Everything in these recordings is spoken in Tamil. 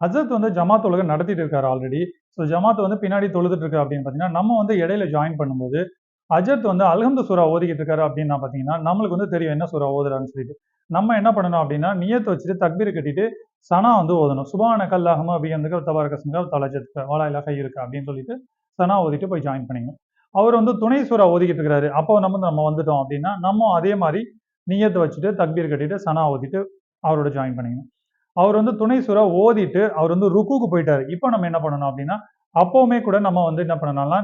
ஹசரத் வந்து ஜமாத் உலக நடத்திட்டு இருக்காரு ஆல்ரெடி ஸோ ஜமாத் வந்து பின்னாடி தொழுதுட்டு இருக்காரு அப்படின்னு பார்த்தீங்கன்னா நம்ம வந்து இடையில ஜாயின் பண்ணும்போது அஜத் வந்து அல்ஹம்து சூரா ஓதிக்கிட்டு இருக்காரு அப்படின்னு பார்த்தீங்கன்னா நம்மளுக்கு வந்து தெரியும் என்ன சூரா ஓதுறான்னு சொல்லிட்டு. நம்ம என்ன பண்ணணும் அப்படின்னா நியத்தை வச்சுட்டு தக்பீர் கட்டிட்டு சனா வந்து ஓதணும். சுபான கல்லாஹமா அபியந்துக்கு தபாரக சங்கா தலஜத்துக்கு வாழா இல்லா கை இருக்கு அப்படின்னு சொல்லிட்டு சனா ஓதிட்டு போய் ஜாயின் பண்ணிங்க அவர் வந்து துணை சூறா ஓதிக்கிட்டு இருக்கிறாரு அப்போ நம்ம நம்ம வந்துட்டோம் அப்படின்னா நம்ம அதே மாதிரி நியத்தை வச்சுட்டு தக்பீர் கட்டிட்டு சனா ஓதிட்டு அவரோட ஜாயின் பண்ணிக்கணும். அவர் வந்து துணை சுரா ஓதிட்டு அவர் வந்து ருக்குக்கு போயிட்டாரு. இப்போ நம்ம என்ன பண்ணணும் அப்படின்னா அப்போவுமே கூட நம்ம வந்து என்ன பண்ணணும்னா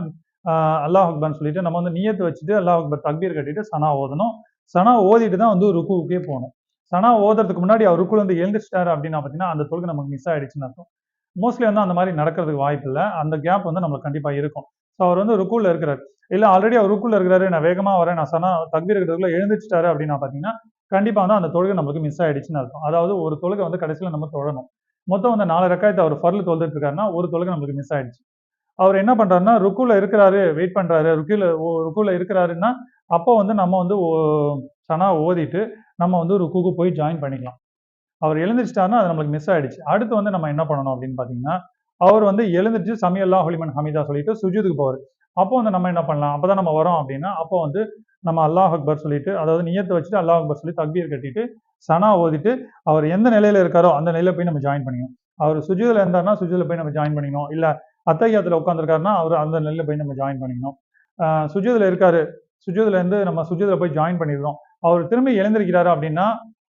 அல்லாஹ் அக்பர்னு சொல்லிட்டு நம்ம வந்து நியத்து வச்சுட்டு அல்லாஹ் அக்பர் தக்பீர் கட்டிட்டு சனா ஓதணும். சனா ஓதிட்டு தான் வந்து ருக்குவுக்கே போகணும். சனா ஓதுறதுக்கு முன்னாடி அவர் ருக்குல வந்து எழுந்திரிச்சிட்டாரு அப்படின்னா பார்த்தீங்கன்னா அந்த தொழுகை நமக்கு மிஸ் ஆயிடுச்சுன்னு அர்த்தம். மோஸ்ட்லி வந்து அந்த மாதிரி நடக்கிறதுக்கு வாய்ப்பு இல்லை. அந்த கேப் வந்து நம்மளுக்கு கண்டிப்பாக இருக்கும். ஸோ அவர் வந்து ருக்குல இருக்கிறார். இல்லை ஆல்ரெடி அவர் ருக்குல இருக்கிறாரு. நான் வேகமாக வரேன். நான் சனா தக்பீர் கட்டுறதுக்குள்ள எழுந்திரிச்சிட்டாரு அப்படின்னா பார்த்தீங்கன்னா கண்டிப்பாக வந்து அந்த தொழுகை நம்மளுக்கு மிஸ் ஆயிடுச்சுன்னு அர்த்தம். அதாவது ஒரு தொழுகை வந்து கடைசியில் நம்ம தொழணும் மொத்தம் வந்து நாலு ரக்காயத்தை அவர் ஃபர்ல் தொழுதுட்டு இருக்காருன்னா ஒரு தொழுகை நம்மளுக்கு மிஸ் ஆயிடுச்சு. அவர் என்ன பண்ணுறாருன்னா ருக்குல இருக்கிறாரு வெயிட் பண்ணுறாரு ருக்கில் ருக்குல இருக்கிறாருன்னா அப்போ வந்து நம்ம வந்து ஓ- சனா ஓதிட்டு நம்ம வந்து ருக்குக்கு போய் ஜாயின் பண்ணிக்கலாம். அவர் எழுந்திரிச்சிட்டாருன்னா அது நம்மளுக்கு மிஸ் ஆயிடுச்சு. அடுத்து வந்து நம்ம என்ன பண்ணணும் அப்படின்னு பார்த்தீங்கன்னா அவர் வந்து எழுந்திரிச்சு சமியல்லா ஹொலிமன் ஹமீதா சொல்லிட்டு சுஜூதுக்கு போவார். அப்போ வந்து நம்ம என்ன பண்ணலாம்? அப்போ தான் நம்ம வரோம் அப்படின்னா அப்போ வந்து நம்ம அல்லாஹ் அக்பர் சொல்லிட்டு அதாவது நியத்தை வச்சுட்டு அல்லாஹ் அக்பர் சொல்லி தக்பீர் கட்டிட்டு சனா ஓதிட்டு அவர் எந்த நிலையில இருக்காரோ அந்த நிலையில போய் நம்ம ஜாயின் பண்ணிக்கணும். அவர் சுஜூதுல இருந்தாருன்னா சுஜூதுல போய் நம்ம ஜாயின் பண்ணிக்கணும். இல்லை அத்தகையத்தில் உட்காந்துருக்காருன்னா அவர் அந்த நிலையில போய் நம்ம ஜாயின் பண்ணிக்கணும். ஆஹ் இருக்காரு. சுஜூதுல இருந்து நம்ம சுஜூதுல போய் ஜாயின் பண்ணிடுறோம். அவர் திரும்பி எழுந்திருக்கிறாரு அப்படின்னா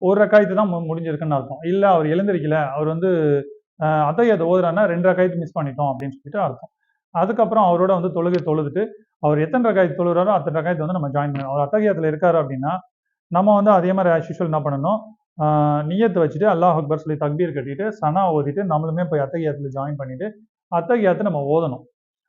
ஒரு ரக்காயத்து தான் மு- முடிஞ்சிருக்குன்னு அர்த்தம். இல்லை அவர் எழுந்திருக்கல. அவர் வந்து அத்தகையத்தை ஓதுறாருன்னா ரெண்டு ரக்காயத்து மிஸ் பண்ணிட்டோம் அப்படின்னு சொல்லிட்டு அர்த்தம். அதுக்கப்புறம் அவரோட வந்து தொழுகை தொழுதுட்டு அவர் எத்தனை ரக்காயத்து தொழுகிறாரோ அத்தனை ரகாயத்தை வந்து நம்ம ஜாயின் பண்ணணும். அவர் அத்தகையத்தில் இருக்காரு அப்படின்னா நம்ம வந்து அதே மாதிரி ஆஸ் யூஷுவல் என்ன பண்ணணும்? நியத்து நியத்தை வச்சுட்டு அல்லாஹ் அக்பர் சொல்லி தக்பீர் கட்டிட்டு சனா ஓதிட்டு நம்மளுமே போய் அத்தகையத்தில் ஜாயின் பண்ணிட்டு அத்தகையத்தை நம்ம ஓதணும்.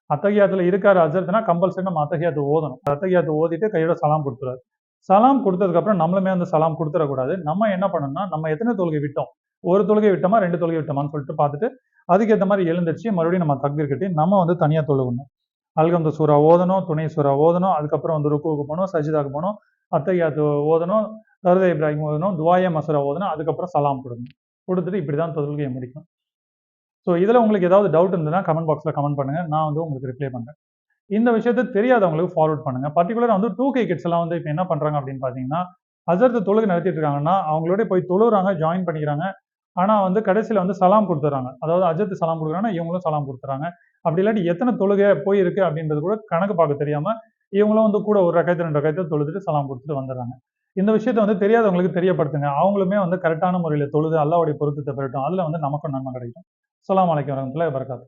அத்தகையத்தில் இருக்காரு அஜர்த்னா கம்பல்சரி நம்ம அத்தகையத்தை ஓதணும். அத்தகையத்தை ஓதிட்டு கையோட சலாம் கொடுத்துறாரு சலாம் கொடுத்ததுக்கப்புறம் நம்மளுமே அந்த சலாம் கொடுத்துடக்கூடாது. நம்ம என்ன பண்ணணும்னா நம்ம எத்தனை தொழுகை விட்டோம்? ஒரு தொழுகை விட்டோமா? ரெண்டு தொழுகை விட்டோமான்னு சொல்லிட்டு பார்த்துட்டு அதுக்கேற்ற மாதிரி எழுந்திரிச்சு மறுபடியும் நம்ம தக்பீர் கட்டி நம்ம வந்து தனியாக தொழுகணும். அல்கந்த சூறா ஓதணும் துணை சூறா ஓதணும் அதுக்கப்புறம் வந்து ருக்குவுக்கு போகணும் சஜிதாக்கு போகணும் அத்தையாத்து ஓதணும் தருத இப்ராஹிம் ஓதணும் துவாய மசூரா ஓதணும் அதுக்கப்புறம் சலாம் கொடுக்கணும். கொடுத்துட்டு இப்படி தான் தொழுகையை முடிக்கும் ஸோ இதில் உங்களுக்கு ஏதாவது டவுட் இருந்ததுன்னா கமெண்ட் பாக்ஸில் கமெண்ட் பண்ணுங்கள் நான் வந்து உங்களுக்கு ரிப்ளை பண்ணுறேன் இந்த விஷயத்தை தெரியாதவங்களுக்கு ஃபார்வர்ட் பண்ணுங்க. பர்டிகுலராக வந்து டூ கே கிட்ஸ் எல்லாம் வந்து இப்போ என்ன பண்ணுறாங்க அப்படின்னு பார்த்தீங்கன்னா அஜர்த்து தொழுகை நடத்திட்டு இருக்காங்கன்னா அவங்களோட போய் தொழுகிறாங்க ஜாயின் பண்ணிக்கிறாங்க. ஆனால் வந்து கடைசியில் வந்து சலாம் கொடுத்துறாங்க. அதாவது அஜத்து சலாம் கொடுக்குறாங்கன்னா இவங்களும் சலாம் கொடுத்துறாங்க. அப்படி இல்லாட்டி எத்தனை தொழுகை போயிருக்கு அப்படின்றது கூட கணக்கு பார்க்க தெரியாமல் இவங்களும் வந்து கூட ஒரு ரகத்தை ரெண்டு ரகத்தை தொழுதுட்டு சலாம் கொடுத்துட்டு வந்துடுறாங்க. இந்த விஷயத்தை வந்து தெரியாதவங்களுக்கு தெரியப்படுத்துங்க. அவங்களுமே வந்து கரெக்டான முறையில் தொழுது அல்லாவுடைய பொருத்தத்தை பெறட்டும். அதில் வந்து நமக்கும் நன்மை கிடைக்கும். அஸ்ஸலாமு அலைக்கும் வரமத்துல்லாஹி வரகாத்து